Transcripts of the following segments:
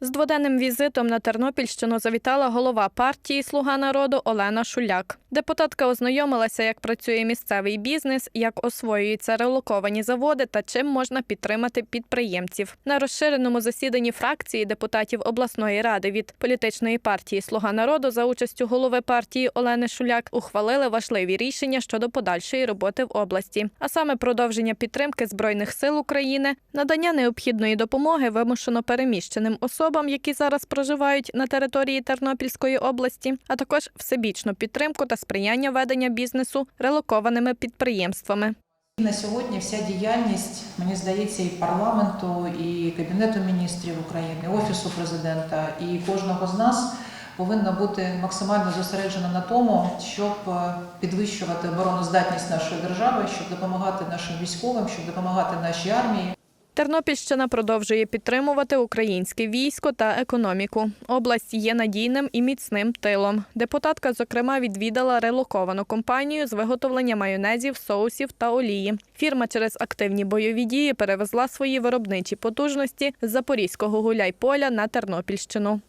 З дводенним візитом на Тернопільщину завітала голова партії Слуга народу Олена Шуляк. Депутатка ознайомилася, як працює місцевий бізнес, як освоюються релоковані заводи та чим можна підтримати підприємців. На розширеному засіданні фракції депутатів обласної ради від політичної партії Слуга народу за участю голови партії Олени Шуляк ухвалили важливі рішення щодо подальшої роботи в області, а саме продовження підтримки збройних сил України, надання необхідної допомоги вимушено переміщеним особам, які зараз проживають на території Тернопільської області, а також всебічну підтримку та сприяння ведення бізнесу релокованими підприємствами. На сьогодні вся діяльність, мені здається, і парламенту, і Кабінету міністрів України, Офісу президента, і кожного з нас повинна бути максимально зосереджена на тому, щоб е, підвищувати обороноздатність нашої держави, щоб допомагати нашим військовим, щоб допомагати нашій армії. Тернопільщина продовжує підтримувати українське військо та економіку. Область є надійним і міцним тилом. Депутатка, зокрема, відвідала релоковану компанію з виготовлення майонезів, соусів та олії. Фірма через активні бойові дії перевезла свої виробничі потужності з Запорізького гуляй-поля на Тернопільщину.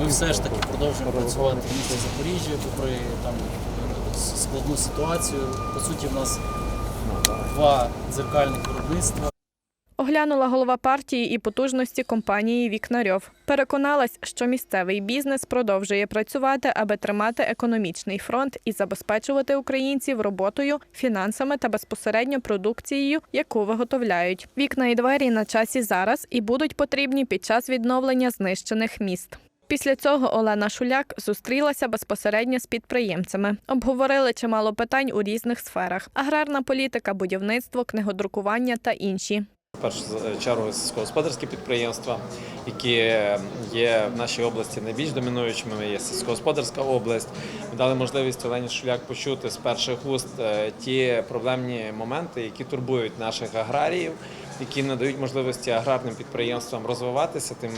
Ми все ж таки продовжуємо працювати в місті Запоріжжя, попри там складну ситуацію. По суті, в нас два дзеркальних виробництва. Оглянула голова партії і потужності компанії Вікнарьов. Переконалась, що місцевий бізнес продовжує працювати, аби тримати економічний фронт і забезпечувати українців роботою, фінансами та безпосередньо продукцією, яку виготовляють. Вікна і двері на часі зараз і будуть потрібні під час відновлення знищених міст. Після цього Олена Шуляк зустрілася безпосередньо з підприємцями. Обговорили чимало питань у різних сферах: аграрна політика, будівництво, книгодрукування та інші. Першу чергу сільськогосподарські підприємства, які є в нашій області найбільш домінуючими. Є сільськогосподарська область. Ми дали можливість Олені Шуляк почути з перших уст е, ті проблемні моменти, які турбують наших аграріїв, які надають можливості аграрним підприємствам розвиватися, тим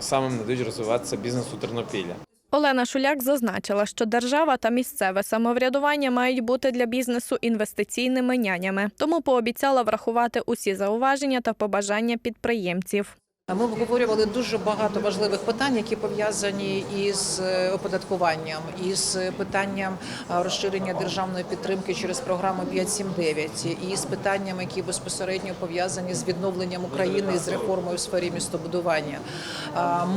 самим надають розвиватися бізнесу Тернопілля. Олена Шуляк зазначила, що держава та місцеве самоврядування мають бути для бізнесу інвестиційними нянями, тому пообіцяла врахувати усі зауваження та побажання підприємців. Ми обговорювали дуже багато важливих питань, які пов'язані із е, оподаткуванням, із питанням розширення державної підтримки через програму 5.7.9, і з питаннями, які безпосередньо пов'язані з відновленням України і з реформою у сфері містобудування.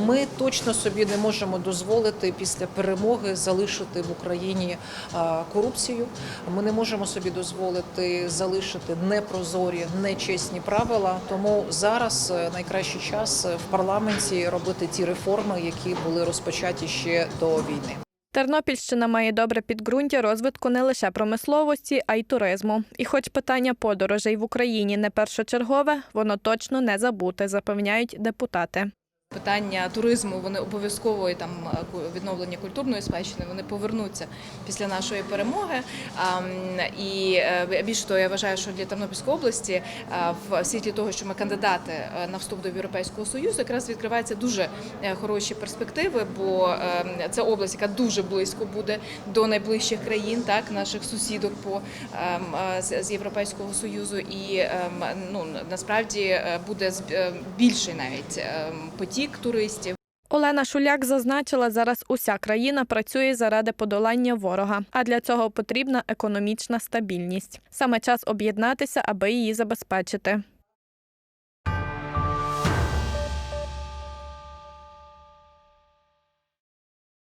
Ми точно собі не можемо дозволити після перемоги залишити в Україні корупцію. Ми не можемо собі дозволити залишити непрозорі, нечесні правила. Тому зараз е, найкращий час в парламенті робити ті реформи, які були розпочаті ще до війни. Тернопільщина має добре підґрунтя розвитку не лише промисловості, а й туризму. І хоч питання подорожей в Україні не першочергове, воно точно не забуте, запевняють депутати. Питання туризму вони обов'язково і там е, відновлення культурної спадщини вони повернуться після нашої перемоги. І е, більше того, я вважаю, що для Тернопільської області е, в світлі того, що ми кандидати на вступ до Європейського союзу, якраз відкриваються дуже хороші перспективи, бо е, це область, яка дуже близько буде до найближчих країн, так наших сусідок по ем, з Європейського союзу, і ем, ну насправді буде більший навіть ем, потік туристів. Олена Шуляк зазначила, зараз уся країна працює заради подолання ворога, а для цього потрібна економічна стабільність. Саме час об'єднатися, аби її забезпечити.